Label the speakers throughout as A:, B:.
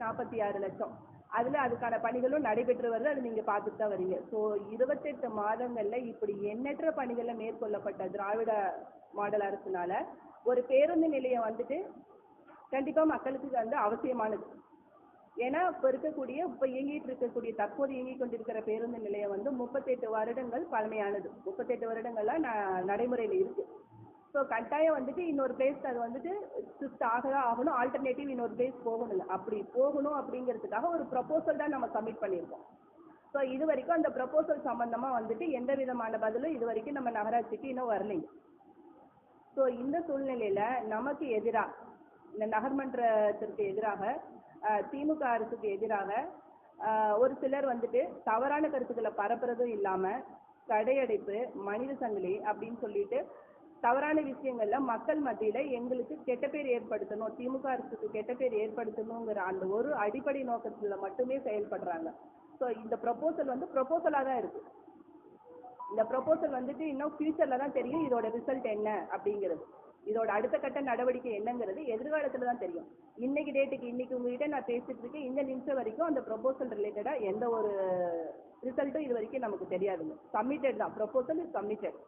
A: நாற்பத்தி ஆறு லட்சம். அதுல அதுக்கான பணிகளும் நடைபெற்று வருது. அது நீங்க பார்த்துட்டு தான் வரீங்க. ஸோ இருபத்தெட்டு மாதங்கள்ல இப்படி எண்ணற்ற பணிகளை மேற்கொள்ளப்பட்ட திராவிட மாடல் அரசுனால ஒரு பேருந்து நிலையம் வந்துட்டு கண்டிப்பா மக்களுக்கு வந்து அவசியமானது. ஏன்னா இப்ப இருக்கக்கூடிய இப்ப இயங்கிட்டு இருக்கக்கூடிய தற்போது இயங்கிக் கொண்டிருக்கிற பேருந்து நிலையம் வந்து முப்பத்தெட்டு வருடங்கள் பழமையானது. முப்பத்தெட்டு வருடங்கள்லாம் ந- நடைமுறையில இருக்கு. ஸோ கட்டாயம் வந்துட்டு இன்னொரு பிளேஸ் அது வந்துட்டு ஷிஃப்ட் ஆகதான் ஆகணும். ஆல்டர்னேட்டிவ் இன்னொரு பிளேஸ் போகணும் அப்படி போகணும் அப்படிங்கிறதுக்காக ஒரு ப்ரப்போசல் தான் நம்ம சப்மிட் பண்ணியிருக்கோம். ஸோ இது வரைக்கும் அந்த ப்ரப்போசல் சம்மந்தமாக வந்துட்டு எந்த விதமான பதிலும் இது வரைக்கும் நம்ம நகராட்சிக்கு இன்னும் வரலைங்க. ஸோ இந்த சூழ்நிலையில நமக்கு எதிராக இந்த நகர்மன்றத்திற்கு எதிராக அஹ், திமுக அரசுக்கு எதிராக ஒரு சிலர் வந்துட்டு தவறான கருத்துக்களை பரப்புறதும் இல்லாம கடையடைப்பு மனித சங்கிலி அப்படின்னு சொல்லிட்டு தவறான விஷயங்கள்ல மக்கள் மத்தியில எங்களுக்கு கெட்ட பேர் ஏற்படுத்தணும் திமுக அரசுக்கு கெட்ட பேர் ஏற்படுத்தணுங்கிற அந்த ஒரு அடிப்படை நோக்கத்துல மட்டுமே செயல்படுறாங்க. ஸோ இந்த ப்ரொபோசல் வந்து ப்ரொபோசலாக தான் இருக்கு. இந்த ப்ரொபோசல் வந்துட்டு இன்னும் ஃபியூச்சர்ல தான் தெரியும் இதோட ரிசல்ட் என்ன அப்படிங்கிறது. இதோட அடுத்த கட்ட நடவடிக்கை என்னங்கிறது எதிர்காலத்துல தான் தெரியும். இன்னைக்கு டேட்டுக்கு இன்னைக்கு உங்ககிட்ட நான் பேசிட்டு இருக்கேன். இந்த நிமிஷம் வரைக்கும் அந்த ப்ரொபோசல் ரிலேட்டடா எந்த ஒரு ரிசல்ட்டும் இது வரைக்கும் நமக்கு தெரியாதுங்க. சப்மிட்டட் தான். ப்ரொபோசல் இஸ் சப்மிட்டட்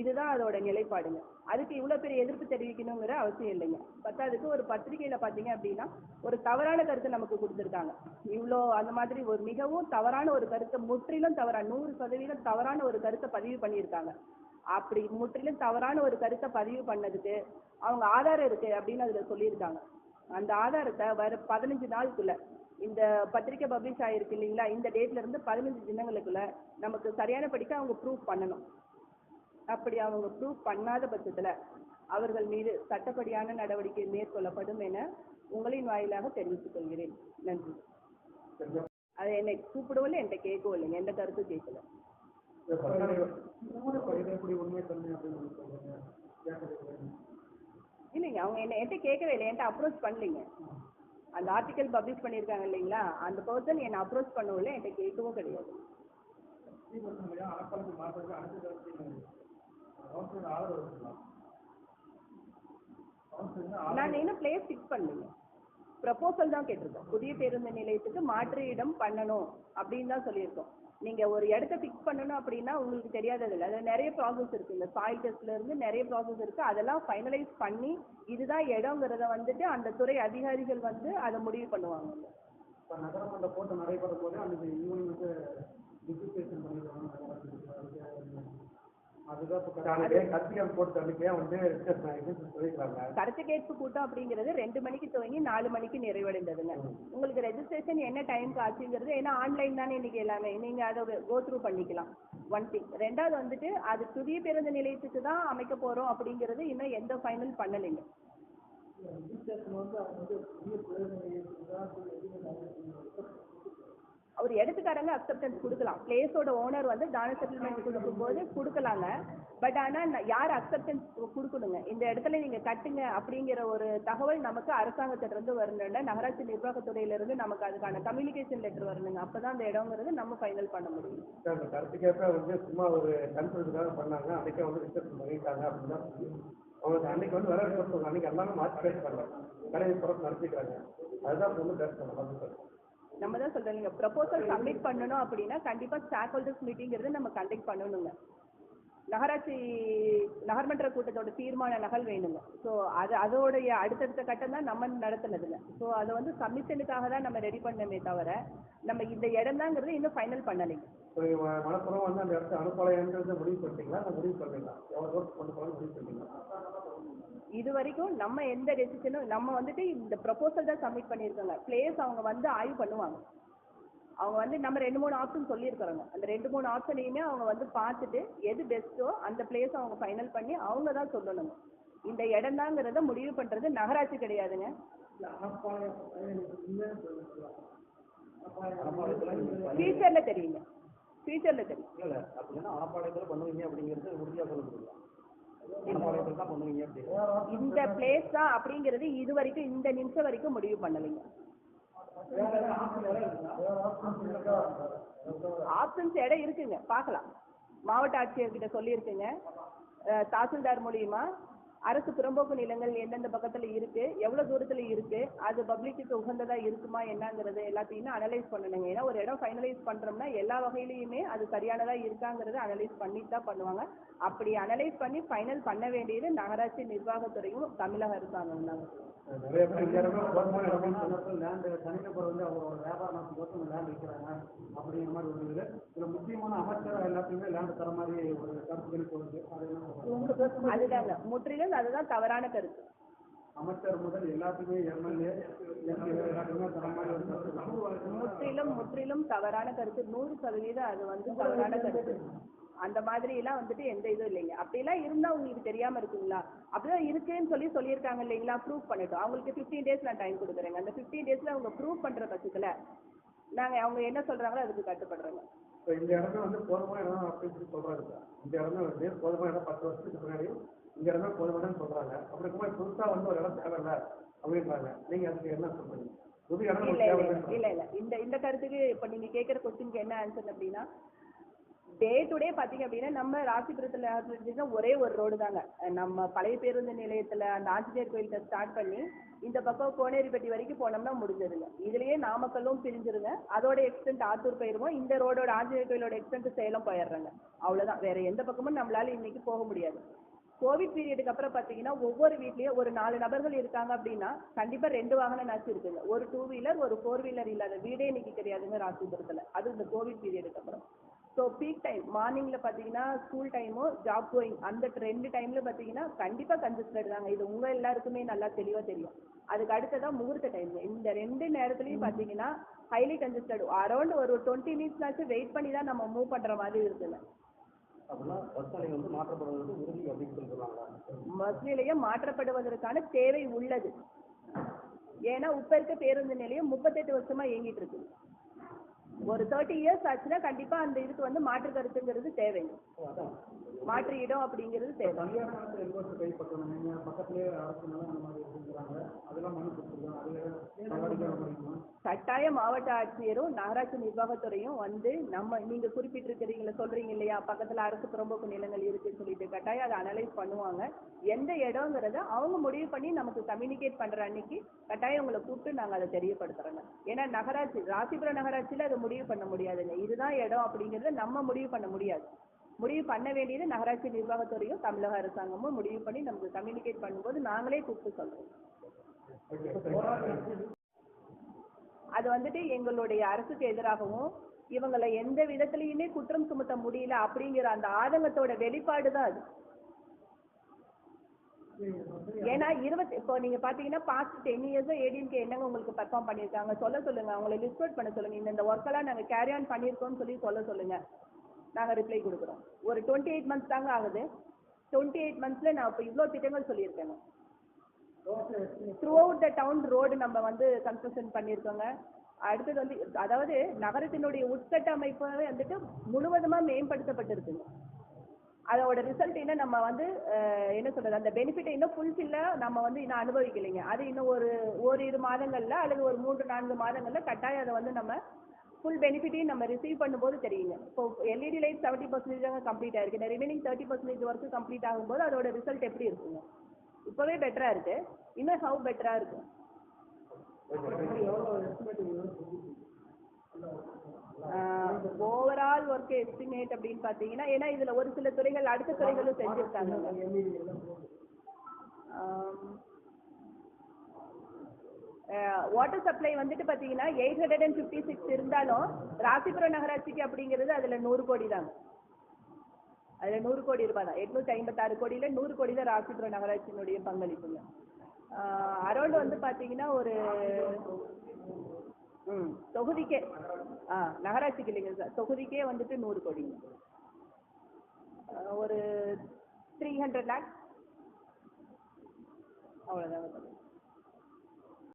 A: இதுதான் அதோட நிலைப்பாடுங்க. அதுக்கு இவ்வளவு பெரிய எதிர்ப்பு தெரிவிக்கணுங்கிற அவசியம் இல்லைங்க. பத்தாவதுக்கு ஒரு பத்திரிகையில பாத்தீங்க அப்படின்னா ஒரு தவறான கருத்தை நமக்கு கொடுத்துருக்காங்க. இவ்வளோ அந்த மாதிரி ஒரு மிகவும் தவறான ஒரு கருத்தை முற்றிலும் தவறான நூறு சதவீதம் தவறான ஒரு கருத்தை பதிவு பண்ணியிருக்காங்க. அப்படி முற்றிலும் தவறான ஒரு கருத்தை பதிவு பண்ணதுக்கு அவங்க ஆதாரம் இருக்கு அப்படின்னு அதுல சொல்லியிருக்காங்க. அந்த ஆதாரத்தை வர பதினஞ்சு நாளுக்குள்ள இந்த பத்திரிக்கை பப்ளிஷ் ஆயிருக்கு இல்லைங்களா? இந்த டேட்ல இருந்து பதினஞ்சு தினங்களுக்குள்ள நமக்கு சரியான படிக்க அவங்க ப்ரூஃப் பண்ணணும். அப்படி அவங்க ப்ரூவ் பண்ணாத பட்சத்துல அவர்கள் மீது சட்டப்படியான நடவடிக்கை மேற்கொள்ளப்படும் என உங்களின் வாயிலாக தெரிவித்துக் கொள்கிறேன். நன்றி. அது என்னை கூப்பிடவும் இல்லை என்கிட்ட கேட்கவும் இல்லைங்க எந்த கருத்தும் கேட்கல. இல்லைங்க அவங்க என்ன என்கிட்ட கேட்கவே இல்லை என்கிட்ட அப்ரோச் பண்ணலைங்க. அந்த ஆர்டிக்கல் பப்ளிஷ் பண்ணியிருக்காங்க இல்லைங்களா அந்த பர்சன் என்னை அப்ரோச் பண்ணவும் இல்லை என்கிட்ட கேட்கவும் கிடையாது.
B: ஆதரவு இருக்கலாம் கவர்மெண்ட்
A: நான் இன்னும் பிளேஸ் ஃபிக்ஸ் ப்ரப்போசல் தான் கேட்டிருக்கோம். புதிய பேருந்து நிலையத்துக்கு மாற்று இடம் பண்ணணும் அப்படின்னு தான் சொல்லியிருக்கோம். நீங்க ஒரு இடத்த ஃபிக்ஸ் பண்ணணும் அப்படின்னா உங்களுக்கு தெரியாதது இல்லை. அதில் நிறைய ப்ராசஸ் இருக்கு. இந்த சாயில் டெஸ்ட்ல இருந்து நிறைய ப்ராசஸ் இருக்கு. அதெல்லாம் ஃபைனலைஸ் பண்ணி இதுதான் இடங்கிறத வந்துட்டு அந்த துறை அதிகாரிகள் வந்து அதை முடிவு பண்ணுவாங்க.
B: இப்போ நகரமன்ற கூட்டம் நடைபெறும் போது அன்னைக்கு ஈவினிங் வந்து ரிஜிஸ்ட்ரேஷன் பண்ணிடுவாங்க அதுதான் இப்போ கத்திரிக்காய் போட்டு அன்னைக்கே வந்து சொல்லிக்கிறாங்க
A: கருத்து கேட்பு கூட்டம் அப்படிங்கிறது ரெண்டு மணிக்கு துவங்கி நாலு மணிக்கு நிறைவடைந்ததுங்க. உங்களுக்கு ரெஜிஸ்ட்ரேஷன் என்ன டைம் ஆச்சுங்கிறது ஏன்னா ஆன்லைன் தானே இன்னைக்கு எல்லாமே. நீங்க அதை கோ த்ரூ பண்ணிக்கலாம். ஒன் திங் ரெண்டாவது வந்துட்டு அது புதிய பேருந்து நிலையத்துக்கு தான் அமைக்க போறோம் அப்படிங்கிறது இன்னும் எந்த ஃபைனல் பண்ணலைங்க. அவர் அக்செப்டன்ஸ் கொடுக்கலாம். பிளேஸோட ஓனர் வந்து தான செட்டில்மெண்ட் கொடுக்கும் போது கொடுக்கலாங்க பட் ஆனால் யார் அக்செப்டன்ஸ் கொடுக்கணுங்க? இந்த இடத்துல நீங்க கட்டுங்க அப்படிங்கிற ஒரு தகவல் நமக்கு அரசாங்கத்திலிருந்து வரணும்ல. நகராட்சி நிர்வாகத்துறையிலிருந்து நமக்கு அதுக்கான கம்யூனிகேஷன் லெட்டர் வரணுங்க. அப்பதான் அந்த இடங்கிறது நம்ம ஃபைனல் பண்ண முடியும்.
B: கருத்துக்கேற்ப வந்து சும்மா ஒரு கன்சல்ட்டுக்காக பண்ணாங்க. அன்னைக்கே வந்து ரிசப்ஷன் பண்ணிட்டாங்க அப்படின்னு தான் அவங்க அன்னைக்கு வந்து வர அன்னைக்கு எல்லாமே மாற்றி பேச பேசுறாங்க கடையை புறத்து நடத்திக்கிறாங்க. அதுதான் வந்து பேச வந்து
A: நம்ம தான் சொல்றோம். நீங்க ப்ரப்போசல் சப்மிட் பண்ணணும் அப்படின்னா கண்டிப்பா ஸ்டாக் ஹோல்டர்ஸ் மீட்டிங்கிறது நம்ம கண்டக்ட் பண்ணணுங்க. நகராட்சி நகர்மன்ற கூட்டத்தோட தீர்மான நகல் வேணுங்க. ஸோ அது அதோடைய அடுத்தடுத்த கட்டம் தான் நம்ம நடத்துனதுங்க. ஸோ அதை வந்து சப்மிஷனுக்காக தான் நம்ம ரெடி பண்ணமே தவிர நம்ம இந்த இடம் தாங்கிறது இன்னும் ஃபைனல் பண்ணலைங்க.
B: மனப்புறம் வந்து அந்த இடத்த அனுப்பலைன்றதை முடிவு பண்ணிட்டீங்களா? முடிவு பண்ணீங்களா எவ்வளோ கொண்டு முடிவு பண்ணீங்களா
A: இது வரைக்கும் நம்ம எந்த டெசிஷனும் நம்ம வந்துட்டு இந்த ப்ரப்போசல் தான் சப்மிட் பண்ணியிருக்கோங்க. பிளேஸ் அவங்க வந்து ஆய்வு பண்ணுவாங்க. அவங்க வந்து நம்ம ரெண்டு மூணு ஆப்ஷன் சொல்லியிருக்கிறோங்க. அந்த ரெண்டு மூணு ஆப்ஷனையுமே அவங்க வந்து பார்த்துட்டு எது பெஸ்ட்டோ அந்த பிளேஸ் அவங்க ஃபைனல் பண்ணி அவங்க தான் சொல்லணுங்க இந்த இடம் தாங்கிறத முடிவு பண்றது நகராட்சி கிடையாதுங்க. ஃபியூச்சர்ல தெரியுங்க. ஃபியூச்சர்ல தெரியும்.
B: இல்லை இல்லை அப்படின்னா ஆப்பாளையத்தில் பண்ணுவீங்க அப்படிங்கிறது உறுதியாக சொல்ல முடியல ஆப்பாளையத்தில் தான் பண்ணுவீங்க அப்படி
A: இந்த பிளேஸ் தான் அப்படிங்கிறது இது வரைக்கும் இந்த நிமிஷம் வரைக்கும் முடிவு பண்ணலைங்க. ஆப்ஷன்ஸ் இடம் இருக்குங்க. பார்க்கலாம். மாவட்ட ஆட்சியர்கிட்ட சொல்லியிருக்குங்க. தாசில்தார் மூலியமா அரசு புறம்போக்கு நிலங்கள் எந்தெந்த பக்கத்துல இருக்கு எவ்வளவு தூரத்துல இருக்கு அது பப்ளிக்கு உகந்ததா இருக்குமா என்னங்கிறது எல்லாத்தையுமே அனலைஸ் பண்ணணுங்க. ஏன்னா ஒரு இடம் ஃபைனலைஸ் பண்றோம்னா எல்லா வகையிலையுமே அது சரியானதா இருக்காங்கிறத அனலைஸ் பண்ணிட்டு தான் பண்ணுவாங்க. அப்படி அனலைஸ் பண்ணி ஃபைனல் பண்ண வேண்டியது நகராட்சி நிர்வாகத்துறையும் தமிழக அரசாங்கம் தாங்க
B: நிறைய பேர்
C: தனிநபர் வந்து அவங்களோட வியாபார நோக்கத்துக்கு லேண்ட் விற்கிறாங்க அப்படிங்கிற மாதிரி ஒரு இதுல முக்கியமான அமைச்சர் எல்லாத்தையுமே லேண்டு தர மாதிரி ஒரு கருத்து கணிப்பு வருது.
A: முற்றிலும் அதுதான் தவறான கருத்து.
C: அமைச்சர் முதல் எல்லாத்துக்குமே எம்எல்ஏ எல்லாத்துக்குமே.
A: முற்றிலும் முற்றிலும் தவறான கருத்து. நூறு சதவீதம் அது வந்து தவறான கருத்து. அந்த மாதிரி எல்லாம் வந்துட்டு எந்த இதுவும் இல்லைங்க. அப்படியெல்லாம் இருந்தா உங்களுக்கு தெரியாம இருக்குங்களா? அப்படிதான் இருக்குன்னு சொல்லி சொல்லியிருக்காங்க இல்லைங்களா? ப்ரூவ் பண்ணட்டும். அவங்களுக்கு 15 டேஸ் நான் டைம் கொடுக்குறேங்க. அந்த 15 டேஸ்ல அவங்க ப்ரூவ் பண்ற பட்சத்துல நாங்க அவங்க என்ன சொல்றாங்களோ அதுக்கு கட்டுப்படுறோங்க.
B: இப்போ இந்த இடமே வந்து போதுமான இடம் அப்படின்னு சொல்லி சொல்றாங்க. இந்த இடம் வந்து போதுமான இடம் பத்து வருஷத்துக்கு முன்னாடி இந்த இடம் போதுமான சொல்றாங்க. அப்படி இருக்கும்போது புதுசா வந்து ஒரு இடம் தேவையில்ல அப்படின்றாங்க. நீங்க அதுக்கு என்ன சொல்றீங்க? புது இடம்
A: இல்ல இல்ல இல்ல இந்த இந்த கருத்துக்கு இப்ப நீங்க கேக்குற கொஸ்டினுக்கு என்ன ஆன்சர் அப்படின்னா டே டு டே பாத்தீங்க அப்படின்னா நம்ம ராசிபுரத்தில் ஒரே ஒரு ரோடு தாங்க. நம்ம பழைய பேருந்து நிலையத்துல அந்த ஆஞ்சநேயர் கோயில்கிட்ட ஸ்டார்ட் பண்ணி இந்த பக்கம் கோனேரிப்பட்டி வரைக்கும் போனோம்னா முடிஞ்சதுங்க. இதுலயே நாமக்கல்லும் பிரிஞ்சிருங்க. அதோட எக்ஸ்டென்ட் ஆத்தூர் போயிருவோம். இந்த ரோடோட ஆஞ்சநேயர் கோயிலோட எக்ஸ்டென்ட் சேலம் போயிடுறாங்க. அவ்வளவுதான். வேற எந்த பக்கமும் நம்மளால இன்னைக்கு போக முடியாது. கோவிட் பீரியடுக்கு அப்புறம் பாத்தீங்கன்னா ஒவ்வொரு வீட்லயும் ஒரு நாலு நபர்கள் இருக்காங்க அப்படின்னா கண்டிப்பா ரெண்டு வாகனம் நச்சு இருக்குங்க. ஒரு டூ வீலர் ஒரு ஃபோர் வீலர் இல்லாத வீடே இன்னைக்கு கிடையாதுங்க ராசிபுரத்தில். அது இந்த கோவிட் பீரியடுக்கு அப்புறம். ஸோ பீக் டைம் மார்னிங்ல பாத்தீங்கன்னா ஸ்கூல் டைமோ ஜாப் கோயிங் அந்த ரெண்டு டைம்ல பாத்தீங்கன்னா கண்டிப்பா கன்ஜஸ்டட் தாங்க. இது உங்க எல்லாருக்குமே நல்லா தெளிவா தெரியும். அதுக்கு அடுத்ததா முகூர்த்த டைம் இந்த ரெண்டு நேரத்துலயும் பாத்தீங்கன்னா ஹைலி கன்ஜஸ்டட் அரௌண்ட் ஒரு டுவெண்ட்டி மினிட்ஸ்னாச்சும் வெயிட் பண்ணி தான் நம்ம மூவ் பண்ற மாதிரி
C: அப்படின்னா பஸ் நிலையம்
A: மாற்றப்படுவதற்கான தேவை உள்ளது. ஏன்னா இப்ப இருக்க பேருந்து நிலையம் முப்பத்தெட்டு வருஷமா இயங்கிட்டு இருக்கு. ஒரு தேர்ட்டி இயர்ஸ் ஆச்சுன்னா கண்டிப்பா அந்த இதுக்கு வந்து மாற்று கருத்துங்கிறது தேவைங்க. மாற்று இடம் அப்படிங்கிறது தேவை? கட்டாய மாவட்ட ஆட்சியரும் நகராட்சி நிர்வாகத்துறையும் வந்து நம்ம நீங்க குறிப்பிட்டிருக்கிறீங்களா சொல்றீங்க இல்லையா? பக்கத்துல அரசு புறம்போக்கு நிலங்கள் இருக்குன்னு சொல்லிட்டு கட்டாயம் அதை அனலைஸ் பண்ணுவாங்க. எந்த இடங்கிறத அவங்க முடிவு பண்ணி நமக்கு கம்யூனிகேட் பண்ற அன்னைக்கு கட்டாயம் உங்களை கூப்பிட்டு நாங்க அதை தெரியப்படுத்துறோங்க. ஏன்னா நகராட்சி ராசிபுரம் நகராட்சியில அதை முடிவு பண்ண முடியாதுங்க. இதுதான் இடம் அப்படிங்கறத நம்ம முடிவு பண்ண முடியாது. முடிவு பண்ண வேண்டியது நகராட்சி நிர்வாகத்துறையும் தமிழக அரசாங்கமும் முடிவு பண்ணி நமக்கு கம்யூனிகேட் பண்ணும்போது நாங்களே கூப்பிட்டு சொல்றோம். அது வந்துட்டு எங்களுடைய அரசுக்கு எதிராகவும் இவங்களை எந்த விதத்திலையுமே குற்றம் சுமத்த முடியல அப்படிங்கிற அந்த ஆதங்கத்தோட வெளிப்பாடு தான் அது. ஏன்னா இருபத்தி இப்போ நீங்க பாத்தீங்கன்னா பாஸ்ட் டென் இயர்ஸ் ஏடிஎம்கே என்னங்க உங்களுக்கு பெர்ஃபார்ம் பண்ணியிருக்காங்க? சொல்ல சொல்லுங்க. அவங்களை லிஸ்ட் அவுட் பண்ண சொல்லுங்க. இந்த இந்த ஒர்க் எல்லாம் நாங்க கேரி ஆன் பண்ணியிருக்கோம்னு சொல்லி சொல்ல சொல்லுங்க. நாங்க ரிப்ளை கொடுக்குறோம். ஒரு டுவெண்ட்டி எயிட் மந்த்ஸ் தாங்க ஆகுது. டுவெண்ட்டி எயிட் மந்த்ஸில் நான் இப்போ இவ்வளோ திட்டங்கள் சொல்லியிருக்கேங்க. Throughout the town road நம்ம வந்து கன்ஸ்ட்ரக்ஷன் பண்ணியிருக்கோங்க. அடுத்தது வந்து அதாவது நகரத்தினுடைய உட்கட்டமைப்பு வந்துட்டு முழுவதுமா மேம்படுத்தப்பட்டிருக்குங்க. அதோட ரிசல்ட் இன்னும் நம்ம வந்து என்ன சொல்றது அந்த பெனிஃபிட்டை இன்னும் ஃபுல்ஃபில்லாக நம்ம வந்து இன்னும் அனுபவிக்கலைங்க. அது இன்னும் ஒரு ஓரிரு மாதங்கள்ல அல்லது ஒரு மூன்று நான்கு மாதங்கள்ல கட்டாயம் அதை வந்து நம்ம ஃபுல் பெனிஃபிட்டையும் நம்ம ரிசீவ் பண்ணும்போது தெரியுங்க. இப்போ எல்இடி லைட் செவன்ட்டி பர்சன்டேஜ் தாங்க கம்ப்ளீட் ஆயிருக்கு. இந்த remaining thirty percentage work complete ஆகும்போது அதோட ரிசல்ட் எப்படி இருக்குங்க? இப்போவே பெட்டரா இருக்கு. இன்னும் ஹவு பெட்டரா இருக்கு? ஓவரால் ஒர்க் எஸ்டிமேட் அப்படின்னு பாத்தீங்கன்னா ஏன்னா இதுல ஒரு சில துறைகள் அடுத்த துறைகளும் செஞ்சுருக்காங்க. வாட்டர் சப்ளை வந்துட்டு பார்த்தீங்கன்னா eight hundred and fifty six இருந்தாலும் ராசிபுரம் நகராட்சிக்கு அப்படிங்கிறது அதில் நூறு கோடி தாங்க அதில் நூறு கோடி ரூபாய் தான். எட்நூற்றி ஐம்பத்தாறு கோடியில் நூறு கோடி தான் ராசிபுரம் நகராட்சியினுடைய பங்களிப்புங்க அரௌண்ட் வந்து பார்த்தீங்கன்னா ஒரு ம் தொகுதிக்கே ஆ நகராட்சிக்கு இல்லைங்க சார். தொகுதிக்கே வந்துட்டு நூறு கோடிங்க. ஒரு த்ரீ ஹண்ட்ரட் லேக்ஸ் அவ்வளோதாங்க